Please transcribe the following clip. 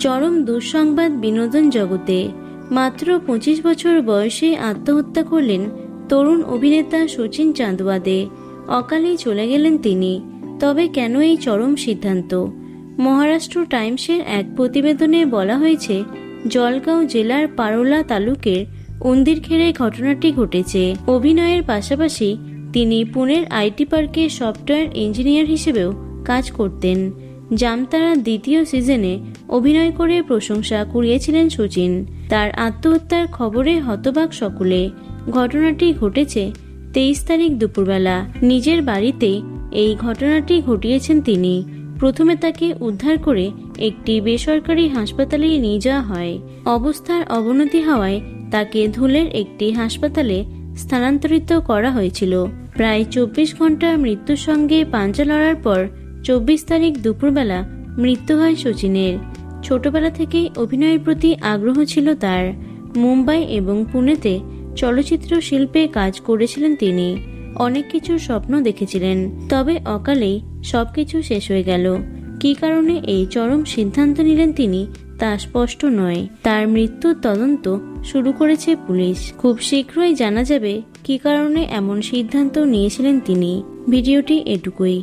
চরম দুঃসংবাদ বিনোদন জগতে মাত্র পঁচিশ বছর বয়সে আত্মহত্যা করলেন তরুণ অভিনেতা সচিন চাঁদওয়াদে। অকালেই চলে গেলেন তিনি। তবে কেন এই চরম সিদ্ধান্ত? মহারাষ্ট্র টাইমসের এক প্রতিবেদনে বলা হয়েছে, জলগাঁও জেলার পারোলা তালুকের উন্দিরখেড়ে ঘটনাটি ঘটেছে। অভিনয়ের পাশাপাশি তিনি পুনের আইটি পার্কে সফটওয়্যার ইঞ্জিনিয়ার হিসেবেও কাজ করতেন। জামতারা দ্বিতীয় সিজনে অভিনয় করে প্রশংসা কুড়িয়েছিলেন সচিন। তার আত্মহত্যার খবরে হতবাক সকলে। ঘটনাটি ঘটেছে তেইশ তারিখ দুপুরবেলা। নিজের বাড়িতে এই ঘটনাটি ঘটিয়েছেন তিনি। প্রথমে তাকে উদ্ধার করে একটি বেসরকারি হাসপাতালে নিয়ে যাওয়া হয়। অবস্থার অবনতি হওয়ায় তাকে ধুলের একটি হাসপাতালে স্থানান্তরিত করা হয়েছিল। প্রায় চব্বিশ ঘণ্টা মৃত্যুর সঙ্গে পাঞ্জা লড়ার পর চব্বিশ তারিখ দুপুরবেলা মৃত্যু হয় সচিনের ছোটবেলা থেকেই অভিনয়ের প্রতি আগ্রহ ছিল তার। মুম্বাই এবং পুনেতে চলচ্চিত্র শিল্পে কাজ করেছিলেন তিনি। অনেক কিছুর স্বপ্ন দেখেছিলেন। তবে অকালেই সবকিছু শেষ হয়ে গেল। কী কারণে এই চরম সিদ্ধান্ত নিলেন তিনি তা স্পষ্ট নয়। তার মৃত্যুর তদন্ত শুরু করেছে পুলিশ। খুব শীঘ্রই জানা যাবে কী কারণে এমন সিদ্ধান্ত নিয়েছিলেন তিনি। ভিডিওটি এটুকুই।